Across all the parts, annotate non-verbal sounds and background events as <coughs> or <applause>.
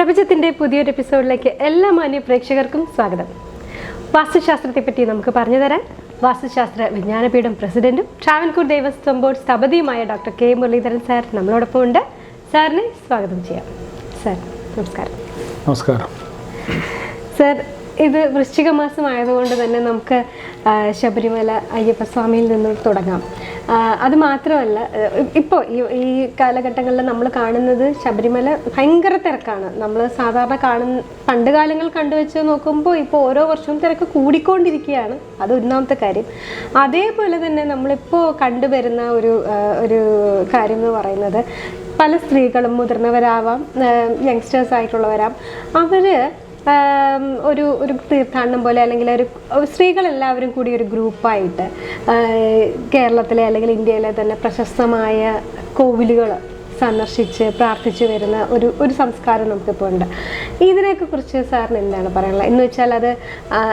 പ്രപഞ്ചത്തിന്റെ പുതിയൊരു എപ്പിസോഡിലേക്ക് എല്ലാ മാന്യ പ്രേക്ഷകർക്കും സ്വാഗതം. വാസ്തുശാസ്ത്രത്തെ പറ്റി നമുക്ക് പറഞ്ഞു തരാൻ വാസ്തുശാസ്ത്ര വിജ്ഞാനപീഠം പ്രസിഡന്റും ട്രാവൻകൂർ ദേവസ്വം ബോർഡ് സ്ഥപതിയുമായ ഡോക്ടർ കെ മുരളീധരൻ സാർ നമ്മളോടൊപ്പം ഉണ്ട്. സാറിനെ സ്വാഗതം ചെയ്യാം. സാർ നമസ്കാരം. നമസ്കാരം. സർ ഇത് വൃശ്ചിക മാസമായതുകൊണ്ട് തന്നെ നമുക്ക് ശബരിമല അയ്യപ്പ അയ്യപ്പസ്വാമിയിൽ നിന്ന് തുടങ്ങാം. അത് മാത്രമല്ല ഇപ്പോൾ ഈ ഈ കാലഘട്ടങ്ങളിൽ നമ്മൾ കാണുന്നത് ശബരിമല ഭയങ്കര തിരക്കാണ്. നമ്മൾ സാധാരണ കാണുന്ന പണ്ട് കാലങ്ങൾ കണ്ടുവെച്ച് നോക്കുമ്പോൾ ഇപ്പോൾ ഓരോ വർഷവും തിരക്ക് കൂടിക്കൊണ്ടിരിക്കുകയാണ്. അത് ഒന്നാമത്തെ കാര്യം. അതേപോലെ തന്നെ നമ്മളിപ്പോൾ കണ്ടുവരുന്ന ഒരു ഒരു കാര്യം എന്ന് പറയുന്നത് പല സ്ത്രീകളും മുതിർന്നവരാവാം യങ്സ്റ്റേഴ്സ് ആയിട്ടുള്ളവരാം അവർ ആം, ഒരു ഒരു തീർത്ഥാടനം പോലെ അല്ലെങ്കിൽ ഒരു സ്ത്രീകളെല്ലാവരും കൂടി ഒരു ഗ്രൂപ്പായിട്ട് കേരളത്തിലെ അല്ലെങ്കിൽ ഇന്ത്യയിലെ തന്നെ പ്രശസ്തമായ കോവിലുകൾ സന്ദർശിച്ച് പ്രാർത്ഥിച്ചു വരുന്ന ഒരു ഒരു സംസ്കാരം നമുക്കിപ്പോൾ ഉണ്ട് ഇതിനെയൊക്കെ കുറിച്ച് സാറിന് എന്താണ് പറയാനുള്ളത്? എന്ന് വെച്ചാൽ അത്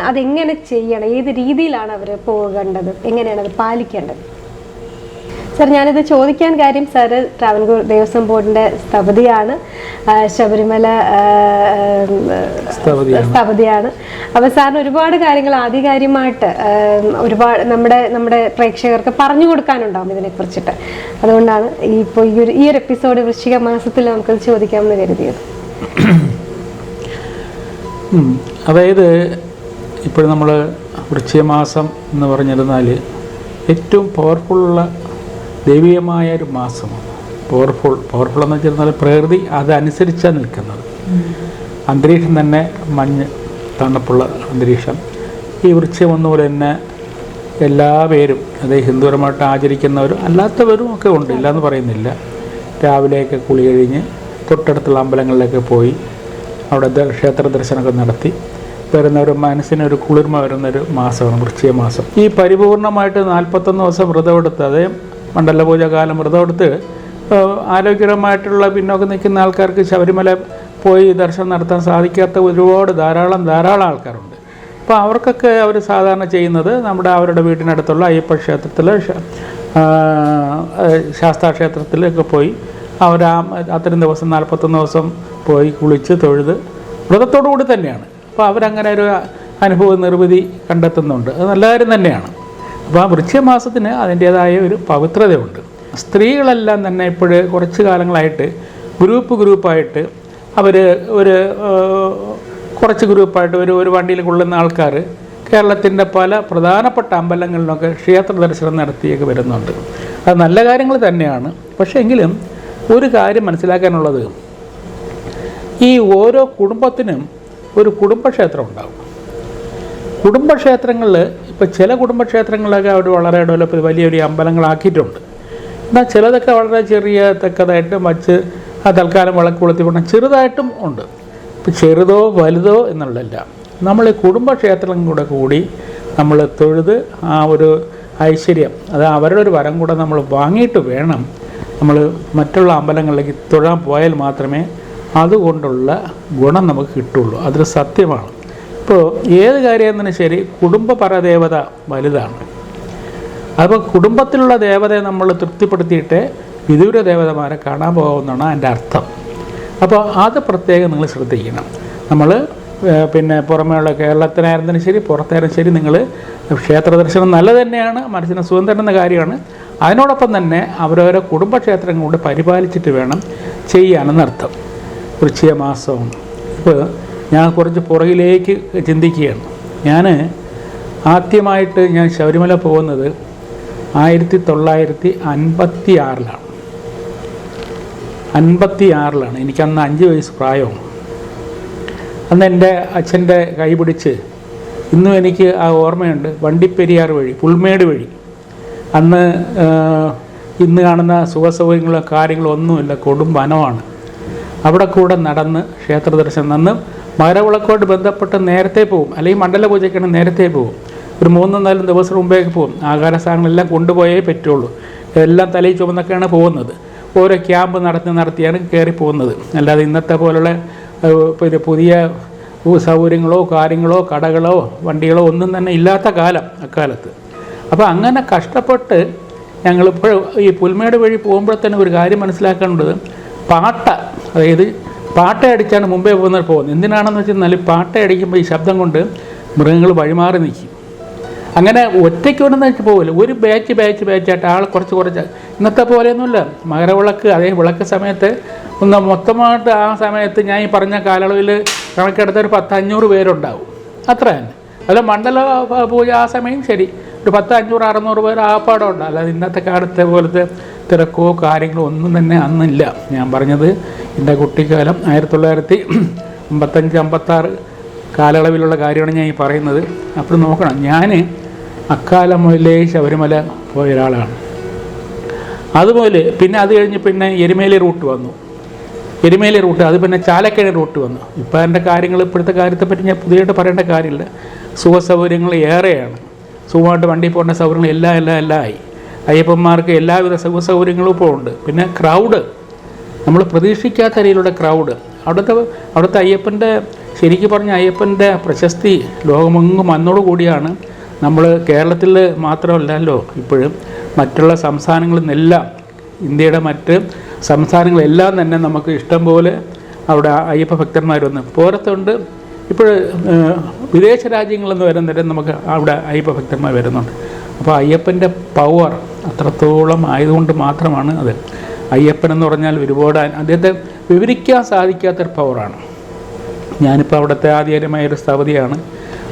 അതെങ്ങനെ ചെയ്യണം? ഏത് രീതിയിലാണ് അവർ പോകേണ്ടത്? എങ്ങനെയാണ് അത് പാലിക്കേണ്ടത്? സർ ഞാനിത് ചോദിക്കാൻ കാര്യം സാറ് ട്രാവൻകൂർ ദേവസ്വം ബോർഡിന്റെ സ്ഥപതിയാണ് ശബരിമല സ്ഥപതിയാണ്. അപ്പോൾ അപ്പൊ സാറിന് ഒരുപാട് കാര്യങ്ങൾ ആധികാരികമായിട്ട് ഒരുപാട് നമ്മുടെ നമ്മുടെ പ്രേക്ഷകർക്ക് പറഞ്ഞു കൊടുക്കാനുണ്ടാവും ഇതിനെ കുറിച്ചിട്ട് അതുകൊണ്ടാണ് ഈ ഇപ്പോൾ ഈ ഒരു ഈ ഒരു എപ്പിസോഡ് വൃശ്ചിക മാസത്തിൽ നമുക്കത് ചോദിക്കാമെന്ന് കരുതിയത്. അതായത് ഇപ്പോൾ നമ്മൾ വൃശ്ചിക മാസം എന്ന് പറഞ്ഞിരുന്നാൽ ഏറ്റവും പവർഫുള്ളുള്ള ദൈവീയമായ ഒരു മാസമാണ് പവർഫുൾ പവർഫുൾ എന്ന് വെച്ചിരുന്നാൽ പ്രകൃതി അതനുസരിച്ചാണ് നിൽക്കുന്നത്. അന്തരീക്ഷം തന്നെ മഞ്ഞ് തണുപ്പുള്ള അന്തരീക്ഷം. ഈ വൃക്ഷം ഒന്നുപോലെ തന്നെ എല്ലാ പേരും അത് ഹിന്ദുപരമായിട്ട് ആചരിക്കുന്നവരും അല്ലാത്തവരും ഒക്കെ ഉണ്ട് എന്ന് പറയുന്നില്ല. രാവിലെയൊക്കെ കുളി കഴിഞ്ഞ് തൊട്ടടുത്തുള്ള അമ്പലങ്ങളിലൊക്കെ പോയി അവിടെ ക്ഷേത്ര ദർശനമൊക്കെ നടത്തി. വരുന്ന ഒരു മനസ്സിനൊരു കുളിർമ വരുന്നൊരു മാസമാണ് വൃശ്ചിക മാസം. ഈ പരിപൂർണമായിട്ട് നാൽപ്പത്തൊന്ന് ദിവസം വ്രതമെടുത്ത് അതേ മണ്ഡലപൂജ കാലം വ്രതമെടുത്ത് ഏഹ്, ആരോഗ്യകരമായിട്ടുള്ള പിന്നോക്കം നിൽക്കുന്ന ആൾക്കാർക്ക് ശബരിമല പോയി ദർശനം നടത്താൻ സാധിക്കാത്ത ഒരുപാട് ധാരാളം ധാരാളം ആൾക്കാരുണ്ട്. അപ്പോൾ അവർക്കൊക്കെ അവർ സാധാരണ ചെയ്യുന്നത് നമ്മുടെ അവരുടെ വീട്ടിനടുത്തുള്ള അയ്യപ്പ ക്ഷേത്രത്തിൽ ശാസ്താ ക്ഷേത്രത്തിലൊക്കെ പോയി അവർ ആ അത്രയും ദിവസം നാൽപ്പത്തൊന്ന് ദിവസം പോയി കുളിച്ച് തൊഴുത് വ്രതത്തോടു കൂടി തന്നെയാണ്. അപ്പോൾ അവരങ്ങനെ ഒരു അനുഭവ നിർവൃതി കണ്ടെത്തുന്നുണ്ട്. അത് നല്ല കാര്യം തന്നെയാണ്. അപ്പോൾ ആ വൃക്ഷമാസത്തിന് അതിന്റേതായ ഒരു പവിത്രതയുണ്ട്. സ്ത്രീകളെല്ലാം തന്നെ ഇപ്പോൾ കുറച്ച് കാലങ്ങളായിട്ട് ഗ്രൂപ്പ് ഗ്രൂപ്പായിട്ട് അവർ ഒരു കുറച്ച് ഗ്രൂപ്പായിട്ട് ഒരു ഒരു വണ്ടിയിൽ കൊള്ളുന്ന ആൾക്കാർ കേരളത്തിന്റെ പല പ്രധാനപ്പെട്ട അമ്പലങ്ങളിലൊക്കെ ക്ഷേത്ര ദർശനം നടത്തിയൊക്കെ വരുന്നുണ്ട്. അത് നല്ല കാര്യങ്ങൾ തന്നെയാണ്. പക്ഷേ എങ്കിലും ഒരു കാര്യം മനസ്സിലാക്കാനുള്ളത്. ഈ ഓരോ കുടുംബത്തിനും ഒരു കുടുംബക്ഷേത്രം ഉണ്ടാകും കുടുംബക്ഷേത്രങ്ങളിൽ ഇപ്പോൾ ചില കുടുംബക്ഷേത്രങ്ങളിലൊക്കെ അവർ വളരെ ഡെവലപ്പ് വലിയ വലിയൊരു അമ്പലങ്ങളാക്കിയിട്ടുണ്ട്. എന്നാൽ ചിലതൊക്കെ വളരെ ചെറിയ തക്കതായിട്ടും വച്ച് ആ തൽക്കാലം വിളക്ക് കൊളുത്തി പോകണം ചെറുതായിട്ടും ഉണ്ട്. ഇപ്പം ചെറുതോ വലുതോ എന്നുള്ളതല്ല. നമ്മൾ കുടുംബക്ഷേത്രം കൂടെ കൂടി നമ്മൾ തൊഴുത് ആ ഒരു ഐശ്വര്യം അത് അവരുടെ ഒരു വരം കൂടെ നമ്മൾ വാങ്ങിയിട്ട് വേണം നമ്മൾ മറ്റുള്ള അമ്പലങ്ങളിലേക്ക് തൊഴാൻ പോയാൽ മാത്രമേ അതുകൊണ്ടുള്ള ഗുണം നമുക്ക് കിട്ടുള്ളൂ. അതൊരു സത്യമാണ്. ഇപ്പോൾ ഏത് കാര്യമെന്നു ശരി കുടുംബ പരദേവത വലുതാണ്. അപ്പോൾ കുടുംബത്തിലുള്ള ദേവതയെ നമ്മൾ തൃപ്തിപ്പെടുത്തിയിട്ട് വിദൂര ദേവതമാരെ കാണാൻ പോകുമെന്നാണ് അതിന്റെ അർത്ഥം. അപ്പോൾ അത് പ്രത്യേകം നിങ്ങൾ ശ്രദ്ധിക്കണം. നമ്മൾ പിന്നെ പുറമേയുള്ള കേരളത്തിനായിരുന്നാലും ശരി പുറത്തായാലും ശരി നിങ്ങൾ ക്ഷേത്ര ദർശനം നല്ലത് തന്നെയാണ് മനസ്സിന് സുഖം തരുന്ന കാര്യമാണ്. അതിനോടൊപ്പം തന്നെ അവരവരെ കുടുംബക്ഷേത്രങ്ങളുടെ പരിപാലിച്ചിട്ട് വേണം ചെയ്യാനെന്നർത്ഥം. വൃശ്ചിക മാസവും ഇപ്പോൾ ഞാൻ കുറച്ച് പുറകിലേക്ക് ചിന്തിക്കുകയാണ്. ഞാൻ ആദ്യമായിട്ട് ഞാൻ ശബരിമല പോകുന്നത് ആയിരത്തി തൊള്ളായിരത്തി അൻപത്തി ആറിലാണ് അൻപത്തി ആറിലാണ് എനിക്കന്ന് അഞ്ച് വയസ്സ് പ്രായമാണ്. അന്ന് എന്റെ അച്ഛന്റെ കൈ പിടിച്ച് ഇന്നും എനിക്ക് ആ ഓർമ്മയുണ്ട്. വണ്ടിപ്പെരിയാർ വഴി പുൽമേട് വഴി. അന്ന് ഇന്ന് കാണുന്ന സുഖസൗകര്യങ്ങളോ കാര്യങ്ങളോ ഒന്നുമില്ല. കൊടും വനമാണ്. അവിടെ കൂടെ നടന്ന് ക്ഷേത്ര ദർശനം അന്ന് മകരവിളക്കോട്ട് ബന്ധപ്പെട്ട് നേരത്തെ പോകും അല്ലെങ്കിൽ മണ്ഡല പൂജയ്ക്കാണ് നേരത്തെ പോകും ഒരു മൂന്നും നാലും ദിവസം മുമ്പേക്ക് പോകും ആഹാര സാധനങ്ങളെല്ലാം കൊണ്ടുപോയേ പറ്റുള്ളൂ. എല്ലാം തലയിൽ ചുമന്നൊക്കെയാണ് പോകുന്നത്. ഓരോ ക്യാമ്പ് നടത്തി നടത്തിയാണ് കയറി പോകുന്നത്. അല്ലാതെ ഇന്നത്തെ പോലുള്ള പിന്നെ പുതിയ സൗകര്യങ്ങളോ കാര്യങ്ങളോ കടകളോ വണ്ടികളോ ഒന്നും തന്നെ ഇല്ലാത്ത കാലം അക്കാലത്ത്. അപ്പോൾ അങ്ങനെ കഷ്ടപ്പെട്ട് ഞങ്ങളിപ്പോൾ ഈ പുൽമേട് വഴി പോകുമ്പോൾ തന്നെ ഒരു കാര്യം മനസ്സിലാക്കേണ്ടത് പാട്ട അതായത് പാട്ടയടിച്ചാണ് മുമ്പേ പോകുന്നത് പോകുന്നത്. എന്തിനാണെന്ന് വെച്ചാൽ പാട്ടയടിക്കുമ്പോൾ ഈ ശബ്ദം കൊണ്ട് മൃഗങ്ങൾ വഴിമാറി നിൽക്കും. അങ്ങനെ ഒറ്റയ്ക്ക് ഒന്നും വെച്ച് പോകില്ല ഒരു ബാച്ച് ബാച്ച് ബാച്ചായിട്ട് ആൾ കുറച്ച് കുറച്ച്. ഇന്നത്തെ പോലെയൊന്നുമില്ല. മകരവിളക്ക് അതേ വിളക്ക് സമയത്ത് ഒന്ന് മൊത്തമായിട്ട് ആ സമയത്ത് ഞാൻ ഈ പറഞ്ഞ കാലയളവിൽ കണക്കെടുത്ത ഒരു പത്ത് അഞ്ഞൂറ് പേരുണ്ടാവും. അത്ര തന്നെ. അല്ല മണ്ഡല പൂജ ആ സമയം ശരി. ഒരു പത്ത് അഞ്ഞൂറ് അറുന്നൂറ് പേർ ആ പാടം ഉണ്ട്. അല്ലാതെ ഇന്നത്തെ കാലത്തെ പോലത്തെ തിരക്കോ കാര്യങ്ങളോ ഒന്നും തന്നെ അന്നില്ല. ഞാൻ പറഞ്ഞത് എന്റെ കുട്ടിക്കാലം ആയിരത്തി തൊള്ളായിരത്തി അമ്പത്തഞ്ച് അമ്പത്താറ് കാലയളവിലുള്ള കാര്യമാണ് ഞാൻ ഈ പറയുന്നത്. അപ്പോൾ നോക്കണം ഞാൻ അക്കാലം മുതലേ ശബരിമല പോയ ഒരാളാണ്. അതുപോലെ പിന്നെ അത് കഴിഞ്ഞ് പിന്നെ എരുമേലി റൂട്ട് വന്നു. എരുമേലി റൂട്ട് അത് പിന്നെ ചാലക്കഴി റൂട്ട് വന്നു. ഇപ്പോൾ എന്റെ കാര്യങ്ങൾ ഇപ്പോഴത്തെ കാര്യത്തെപ്പറ്റി ഞാൻ പുതിയതായിട്ട് പറയേണ്ട കാര്യമില്ല. സുഖസൗകര്യങ്ങൾ ഏറെയാണ്. സുഖമായിട്ട് വണ്ടി പോകേണ്ട സൗകര്യങ്ങൾ എല്ലാം എല്ലാം എല്ലാം ആയി. അയ്യപ്പന്മാർക്ക് എല്ലാവിധ സുഖ സൗകര്യങ്ങളും ഇപ്പോൾ ഉണ്ട്. പിന്നെ ക്രൗഡ് നമ്മൾ പ്രതീക്ഷിക്കാത്ത രീതിയിലുള്ള ക്രൗഡ് അവിടുത്തെ അവിടുത്തെ അയ്യപ്പന്റെ ശരിക്കും പറഞ്ഞ അയ്യപ്പന്റെ പ്രശസ്തി ലോകമെങ്ങും വന്നോടുകൂടിയാണ് നമ്മൾ കേരളത്തിൽ മാത്രമല്ലല്ലോ ഇപ്പോഴും മറ്റുള്ള സംസ്ഥാനങ്ങളിൽ നിന്നെല്ലാം ഇന്ത്യയുടെ മറ്റ് സംസ്ഥാനങ്ങളെല്ലാം തന്നെ നമുക്ക് ഇഷ്ടം പോലെ അവിടെ അയ്യപ്പ ഭക്തന്മാർ വന്ന്. പോരത്തുണ്ട്. ഇപ്പോൾ വിദേശ രാജ്യങ്ങളിൽ നിന്ന് വരുന്നിട്ട് നമുക്ക് അവിടെ അയ്യപ്പ ഭക്തന്മാർ വരുന്നുണ്ട്. അപ്പോൾ അയ്യപ്പന്റെ പവർ അത്രത്തോളം ആയതുകൊണ്ട് മാത്രമാണ് അത്. അയ്യപ്പൻ എന്ന് പറഞ്ഞാൽ ഒരുപാട് അദ്ദേഹത്തെ വിവരിക്കാൻ സാധിക്കാത്തൊരു പവറാണ് ഞാനിപ്പോൾ അവിടുത്തെ ആധികാരമായ ഒരു സ്ഥപതിയാണ്.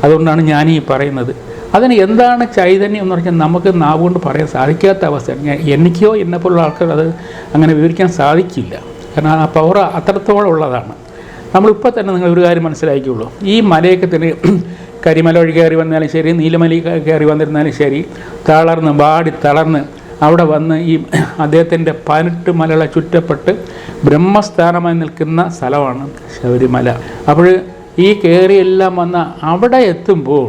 അതുകൊണ്ടാണ് ഞാൻ ഈ പറയുന്നത്. അതിന് എന്താണ് ചൈതന്യം എന്ന് പറഞ്ഞാൽ നമുക്ക് നാവ് കൊണ്ട് പറയാൻ സാധിക്കാത്ത അവസ്ഥയാണ്. എനിക്കോ എന്നെപ്പോലുള്ള ആൾക്കാർ അത് അങ്ങനെ വിവരിക്കാൻ സാധിക്കില്ല. കാരണം ആ പവർ അത്രത്തോളം ഉള്ളതാണ്. നമ്മളിപ്പോൾ തന്നെ നിങ്ങൾ ഒരു കാര്യം മനസ്സിലാക്കിയുള്ളൂ ഈ മലയൊക്കെ തന്നെ <clears throat> കരിമല വഴി കയറി വന്നാലും ശരി നീലമലി കയറി വന്നിരുന്നാലും ശരി തളർന്ന് വാടി തളർന്ന് അവിടെ വന്ന് ഈ <clears throat> അദ്ദേഹത്തിന്റെ പതിനെട്ട് മലകളെ ചുറ്റപ്പെട്ട് ബ്രഹ്മസ്ഥാനമായി നിൽക്കുന്ന സ്ഥലമാണ് ശബരിമല. അപ്പോൾ ഈ കയറിയെല്ലാം വന്ന അവിടെ എത്തുമ്പോൾ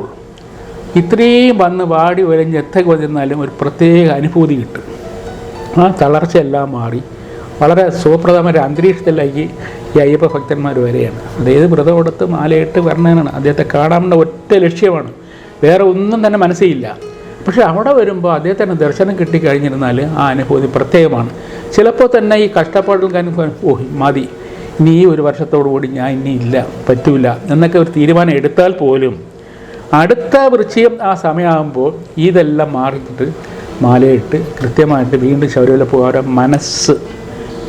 ഇത്രയും വന്ന് വാടി വരഞ്ഞ് എത്തൊക്കെ വന്നിരുന്നാലും ഒരു പ്രത്യേക അനുഭൂതി കിട്ടും. ആ തളർച്ചയെല്ലാം മാറി. വളരെ സുഖപ്രദമായ അന്തരീക്ഷത്തിലേക്ക് അയ്യപ്പ ഭക്തന്മാർ വരെയാണ്. അതായത് വ്രതം കൊടുത്ത് മാലയിട്ട് വരണേനാണ്. അദ്ദേഹത്തെ കാണാനുള്ള ഒറ്റ ലക്ഷ്യമാണ്. വേറെ ഒന്നും തന്നെ മനസ്സിലില്ല. പക്ഷെ അവിടെ വരുമ്പോൾ അദ്ദേഹത്തിന് ദർശനം കിട്ടിക്കഴിഞ്ഞിരുന്നാൽ ആ അനുഭൂതി പ്രത്യേകമാണ്. ചിലപ്പോൾ തന്നെ ഈ കഷ്ടപ്പാടും കാര്യം ഓ മതി. ഇനി ഈ ഒരു വർഷത്തോടു കൂടി ഞാൻ ഇനി ഇല്ല പറ്റൂല എന്നൊക്കെ ഒരു തീരുമാനം എടുത്താൽ പോലും അടുത്ത വൃശ്ചികം ആ സമയമാകുമ്പോൾ ഇതെല്ലാം മാറിയിട്ട് മാലയിട്ട് കൃത്യമായിട്ട് വീണ്ടും ശബരിമല പോകാൻ മനസ്സ്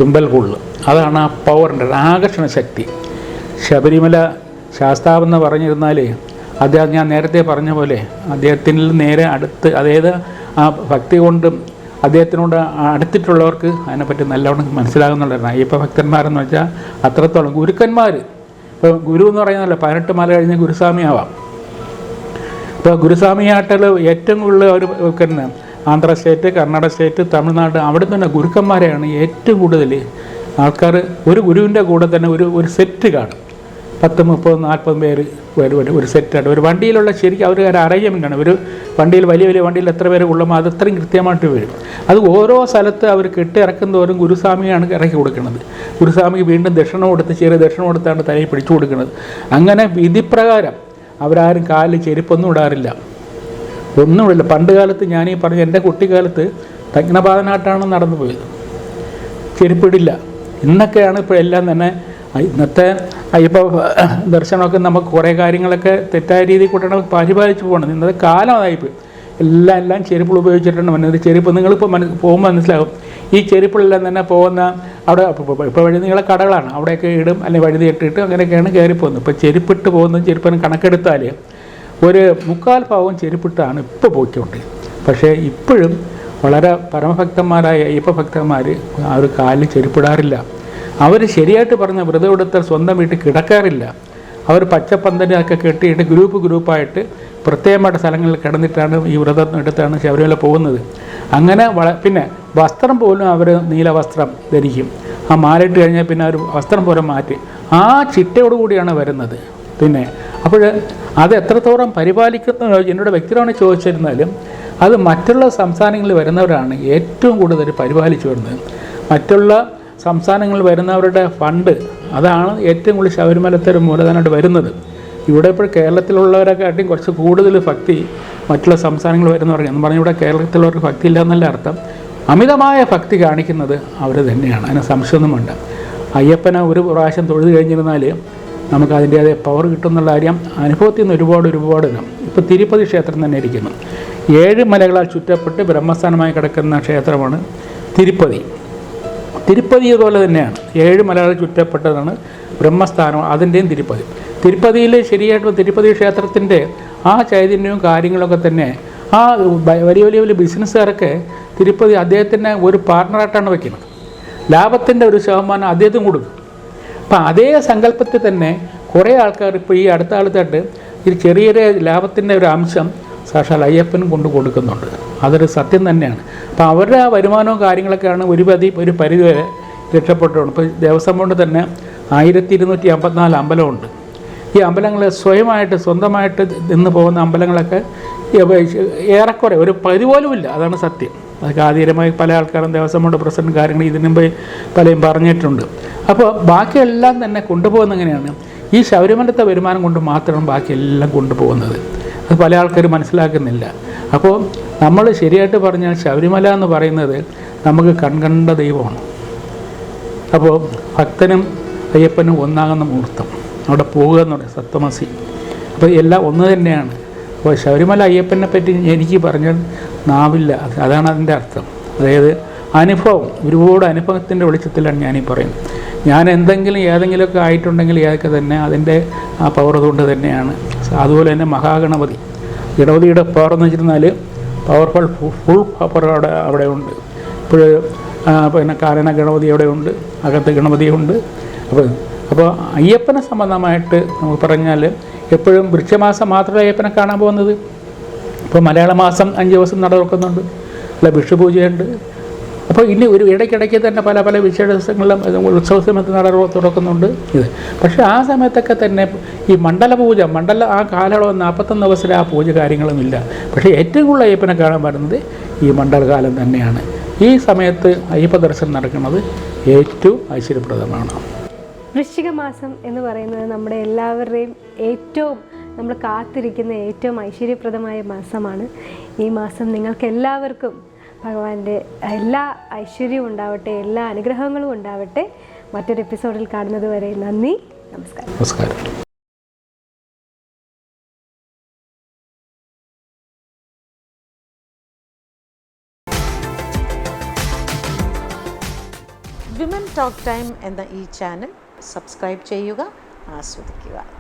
തുമ്പൽ കൊള്ളും. അതാണ് ആ പവറിന്റെ ആകർഷണ ശക്തി. ശബരിമല ശാസ്താവെന്ന് പറഞ്ഞിരുന്നാലേ അദ്ദേഹം ഞാൻ നേരത്തെ പറഞ്ഞ പോലെ അദ്ദേഹത്തിൽ നേരെ അടുത്ത് അതായത് ആ ഭക്തി കൊണ്ടും അദ്ദേഹത്തിനോട് അടുത്തിട്ടുള്ളവർക്ക് അതിനെപ്പറ്റി നല്ലവണ്ണം മനസ്സിലാകുന്നുള്ളതാണ്. അയ്യപ്പ ഭക്തന്മാരെന്ന് വെച്ചാൽ അത്രത്തോളം ഗുരുക്കന്മാർ ഇപ്പോൾ ഗുരു എന്ന് പറയുന്നതല്ല പതിനെട്ട് മല കഴിഞ്ഞ് ഗുരുസ്വാമിയാവാം ഇപ്പോൾ ഗുരുസ്വാമിയായിട്ടുള്ള ഏറ്റവും കൂടുതൽ ഒരു ആന്ധ്ര സ്റ്റേറ്റ് കർണാടക സ്റ്റേറ്റ് തമിഴ്നാട് അവിടെ തന്നെ ഗുരുക്കന്മാരെയാണ് ഏറ്റവും കൂടുതൽ ആൾക്കാർ ഒരു ഗുരുവിന്റെ കൂടെ തന്നെ ഒരു ഒരു സെറ്റ് കാണും. പത്ത് മുപ്പത് നാൽപ്പത് പേര് വരും ഒരു- സെറ്റ് സെറ്റാണ് ഒരു വണ്ടിയിലുള്ള ശരിക്കും അവർ ഒരു അറേഞ്ച്മെന്റ് ആണ്. ഒരു വണ്ടിയിൽ വലിയ വലിയ വണ്ടിയിൽ എത്ര പേര് കൊള്ളുമ്പോൾ അത് അത്രയും കൃത്യമായിട്ട് വരും. അത് ഓരോ സ്ഥലത്ത് അവർ കെട്ടി ഇറക്കും തോറും ഗുരുസ്വാമിയാണ് ഇറക്കി കൊടുക്കുന്നത്. ഗുരുസ്വാമിക്ക് വീണ്ടും ദക്ഷിണം കൊടുത്ത് ചെറിയ ദക്ഷിണം കൊടുത്താണ് തലയിൽ പിടിച്ചു കൊടുക്കുന്നത്. അങ്ങനെ വിധിപ്രകാരം അവരാരും കാലിൽ ചെരുപ്പൊന്നും ഇടാറില്ല. ഒന്നുമില്ല പണ്ട് കാലത്ത് ഞാനീ പറഞ്ഞ എന്റെ കുട്ടിക്കാലത്ത് തജ്ഞപാതനാട്ടാണ് നടന്നു പോയത്. ചെരുപ്പിടില്ല. ഇന്നൊക്കെയാണ് ഇപ്പോൾ എല്ലാം തന്നെ ഇന്നത്തെ അയ്യപ്പ <coughs> ദർശനമൊക്കെ നമുക്ക് കുറേ കാര്യങ്ങളൊക്കെ തെറ്റായ രീതിയിൽ കൂട്ടാണ് പരിപാലിച്ച് പോകണം. ഇന്നത്തെ കാലം അതായിപ്പോയി എല്ലാം എല്ലാം ചെരുപ്പുകൾ ഉപയോഗിച്ചിട്ടുണ്ട് മനസ്സിൽ ചെരുപ്പ് നിങ്ങളിപ്പോൾ മനസ്സ് പോകുമ്പോൾ മനസ്സിലാകും. ഈ ചെരുപ്പുകളെല്ലാം തന്നെ പോകുന്ന അവിടെ ഇപ്പോൾ വഴി നിങ്ങളെ കടകളാണ്. അവിടെയൊക്കെ ഇടും അല്ലെങ്കിൽ വഴുതി ഇട്ടിട്ട് അങ്ങനെയൊക്കെയാണ് കയറി പോകുന്നത്. ഇപ്പോൾ ചെരുപ്പിട്ട് പോകുന്നതും ചെരുപ്പിന് കണക്കെടുത്താൽ ഒരു മുക്കാൽ ഭാവം ചെരുപ്പിട്ടാണ് ഇപ്പോൾ പോയിക്കൊണ്ട് പക്ഷേ ഇപ്പോഴും വളരെ പരമഭക്തന്മാരായ അയ്യപ്പ ഭക്തന്മാർ ആ ഒരു കാലിൽ ചെരുപ്പിടാറില്ല. അവർ ശരിയായിട്ട് പറഞ്ഞ വ്രതം എടുത്താൽ സ്വന്തം വീട്ടിൽ കിടക്കാറില്ല. അവർ പച്ചപ്പന്തലൊക്കെ കെട്ടിയിട്ട് ഗ്രൂപ്പ് ഗ്രൂപ്പായിട്ട് പ്രത്യേകമായിട്ട് സ്ഥലങ്ങളിൽ കിടന്നിട്ടാണ് ഈ വ്രതം എടുത്താണ് ശബരിമല പോകുന്നത്. അങ്ങനെ വള പിന്നെ വസ്ത്രം പോലും അവർ നീല വസ്ത്രം ധരിക്കും. ആ മാലിട്ട് കഴിഞ്ഞാൽ പിന്നെ ഒരു വസ്ത്രം പോലും മാറ്റി. ആ ചിട്ടയോടുകൂടിയാണ് വരുന്നത്. പിന്നെ അപ്പോൾ അത് എത്രത്തോളം പരിപാലിക്കുന്ന എന്നോട് വ്യക്തിപരമായി ചോദിച്ചിരുന്നാലും അത് മറ്റുള്ള സംസ്ഥാനങ്ങളിൽ വരുന്നവരാണ് ഏറ്റവും കൂടുതൽ പരിപാലിച്ചു വരുന്നത്. മറ്റുള്ള സംസ്ഥാനങ്ങളിൽ വരുന്നവരുടെ ഫണ്ട് അതാണ് ഏറ്റവും കൂടുതൽ ശബരിമലത്തെ ഒരു മൂലധനമായിട്ട് വരുന്നത്. ഇവിടെ ഇപ്പോൾ കേരളത്തിലുള്ളവരെക്കാട്ടിയും കുറച്ച് കൂടുതൽ ഭക്തി മറ്റുള്ള സംസ്ഥാനങ്ങളിൽ വരുന്നവർക്ക് എന്ന് പറഞ്ഞാൽ ഇവിടെ കേരളത്തിലുള്ളവർക്ക് ഭക്തി ഇല്ല എന്നല്ല അർത്ഥം. അമിതമായ ഭക്തി കാണിക്കുന്നത് അവർ തന്നെയാണ്. അതിന് സംശയമൊന്നുമുണ്ട് അയ്യപ്പനെ ഒരു പ്രാവശ്യം തൊഴുതു കഴിഞ്ഞിരുന്നാൽ നമുക്ക് അതിന്റേതായ പവർ കിട്ടുന്നുള്ള കാര്യം അനുഭവത്തിൽ നിന്ന് ഒരുപാട് ഒരുപാട് ഇപ്പോൾ തിരുപ്പതി ക്ഷേത്രം തന്നെ ഇരിക്കുന്നു. ഏഴ് മലകളാൽ ചുറ്റപ്പെട്ട് ബ്രഹ്മസ്ഥാനമായി കിടക്കുന്ന ക്ഷേത്രമാണ് തിരുപ്പതി. തിരുപ്പതി ഇതുപോലെ തന്നെയാണ്. ഏഴ് മലകൾ ചുറ്റപ്പെട്ടതാണ് ബ്രഹ്മസ്ഥാനം അതിന്റെയും തിരുപ്പതി. തിരുപ്പതിയിൽ ശരിയായിട്ട് തിരുപ്പതി ക്ഷേത്രത്തിന്റെ ആ ചൈതന്യവും കാര്യങ്ങളൊക്കെ തന്നെ ആ വലിയ വലിയ വലിയ ബിസിനസ്സുകാരൊക്കെ തിരുപ്പതി അദ്ദേഹത്തിനെ ഒരു പാർട്ണറായിട്ടാണ് വയ്ക്കുന്നത്. ലാഭത്തിന്റെ ഒരു ശതമാനം അദ്ദേഹത്തിന് കൊടുക്കും. അപ്പം അതേ സങ്കല്പത്തിൽ തന്നെ കുറേ ആൾക്കാർ ഇപ്പോൾ ഈ അടുത്ത കാലത്തായിട്ട് ഈ ചെറിയ ലാഭത്തിന്റെ ഒരു അംശം സാക്ഷാൽ അയ്യപ്പനും കൊണ്ട് കൊടുക്കുന്നുണ്ട്. അതൊരു സത്യം തന്നെയാണ്. അപ്പം അവരുടെ ആ വരുമാനവും കാര്യങ്ങളൊക്കെയാണ് ഒരു പതി ഒരു പരിധിവരെ രക്ഷപ്പെട്ടുകൊണ്ട് ഇപ്പോൾ ദേവസ്വം കൊണ്ട് തന്നെ ആയിരത്തി ഇരുന്നൂറ്റി അമ്പത്തിനാല് അമ്പലമുണ്ട്. ഈ അമ്പലങ്ങൾ സ്വയമായിട്ട് സ്വന്തമായിട്ട് നിന്ന് പോകുന്ന അമ്പലങ്ങളൊക്കെ ഏറെക്കുറെ ഒരു പരി അതാണ് സത്യം. അതൊക്കെ ആധീരമായി പല ആൾക്കാരും ദേവസ്വം ബോർഡ് പ്രസിഡന്റ് കാര്യങ്ങൾ ഇതിനു മുമ്പ് പലയും പറഞ്ഞിട്ടുണ്ട്. അപ്പോൾ ബാക്കിയെല്ലാം തന്നെ കൊണ്ടുപോകുന്ന എങ്ങനെയാണ്? ഈ ശബരിമലത്തെ വരുമാനം കൊണ്ട് മാത്രമാണ് ബാക്കിയെല്ലാം കൊണ്ടുപോകുന്നത്. അത് പല ആൾക്കാർ മനസ്സിലാക്കുന്നില്ല. അപ്പോൾ നമ്മൾ ശരിയായിട്ട് പറഞ്ഞാൽ ശബരിമല എന്ന് പറയുന്നത് നമുക്ക് കൺകണ്ട ദൈവമാണ്. അപ്പോൾ ഭക്തനും അയ്യപ്പനും ഒന്നാകുന്ന മുഹൂർത്തം. അവിടെ പോകുക എന്ന് സത്വമസി അപ്പോൾ എല്ലാം ഒന്ന് തന്നെയാണ്. അപ്പോൾ ശബരിമല അയ്യപ്പനെ പറ്റി എനിക്ക് പറഞ്ഞാൽ നാവില്ല. അതാണ് അതിന്റെ അർത്ഥം. അതായത് അനുഭവം ഒരുപാട് അനുഭവത്തിന്റെ വെളിച്ചത്തിലാണ് ഞാനീ പറയുന്നത്. ഞാൻ എന്തെങ്കിലും ഏതെങ്കിലുമൊക്കെ ആയിട്ടുണ്ടെങ്കിൽ ഏതൊക്കെ തന്നെ അതിന്റെ ആ പവർ കൊണ്ട് തന്നെയാണ്. അതുപോലെ തന്നെ മഹാഗണപതി. ഗണപതിയുടെ പവർ എന്ന് വെച്ചിരുന്നാൽ പവർഫുൾ ഫുൾ പവർ അവിടെ അവിടെ ഉണ്ട്. ഇപ്പോൾ പിന്നെ കാരണ ഗണപതി അവിടെ ഉണ്ട് അകത്ത് ഗണപതിയുണ്ട് അപ്പോൾ അപ്പോൾ അയ്യപ്പനെ സംബന്ധമായിട്ട് നമുക്ക് പറഞ്ഞാൽ എപ്പോഴും വൃക്ഷമാസം മാത്രമേ അയ്യപ്പനെ കാണാൻ പോകുന്നത്? ഇപ്പോൾ മലയാള മാസം അഞ്ച് ദിവസം നട തുറക്കുന്നുണ്ട്. അല്ല വിഷുപൂജയുണ്ട്. അപ്പോൾ ഇനി ഒരു ഇടയ്ക്കിടയ്ക്ക് തന്നെ പല പല വിശേഷങ്ങളിലും ഉത്സവ സമയത്ത് നട തുറക്കുന്നുണ്ട് ഇത്. പക്ഷേ ആ സമയത്തൊക്കെ തന്നെ ഈ മണ്ഡല പൂജ മണ്ഡല ആ കാലയളവ് നാൽപ്പത്തൊന്ന് ദിവസത്തിൽ ആ പൂജ കാര്യങ്ങളൊന്നുമില്ല പക്ഷേ ഏറ്റവും കൂടുതൽ അയ്യപ്പനെ കാണാൻ പറ്റുന്നത് ഈ മണ്ഡലകാലം തന്നെയാണ്. ഈ സമയത്ത് അയ്യപ്പ ദർശനം നടക്കുന്നത് ഏറ്റവും ഐശ്വര്യപ്രദമാണ്. വൃശ്ചിക മാസം എന്ന് പറയുന്നത് നമ്മുടെ എല്ലാവരുടെയും ഏറ്റവും നമ്മൾ കാത്തിരിക്കുന്ന ഏറ്റവും ഐശ്വര്യപ്രദമായ മാസമാണ്. ഈ മാസം നിങ്ങൾക്ക് എല്ലാവർക്കും ഭഗവാന്റെ എല്ലാ ഐശ്വര്യവും ഉണ്ടാവട്ടെ എല്ലാ അനുഗ്രഹങ്ങളും ഉണ്ടാവട്ടെ. മറ്റൊരു എപ്പിസോഡിൽ കാണുന്നത് വരെ നന്ദി നമസ്കാരം. നമസ്കാരം. വിമൻ ടോക്ക് ടൈം എന്ന ഈ ചാനൽ സബ്സ്ക്രൈബ് ചെയ്യുക ആസ്വദിക്കുക.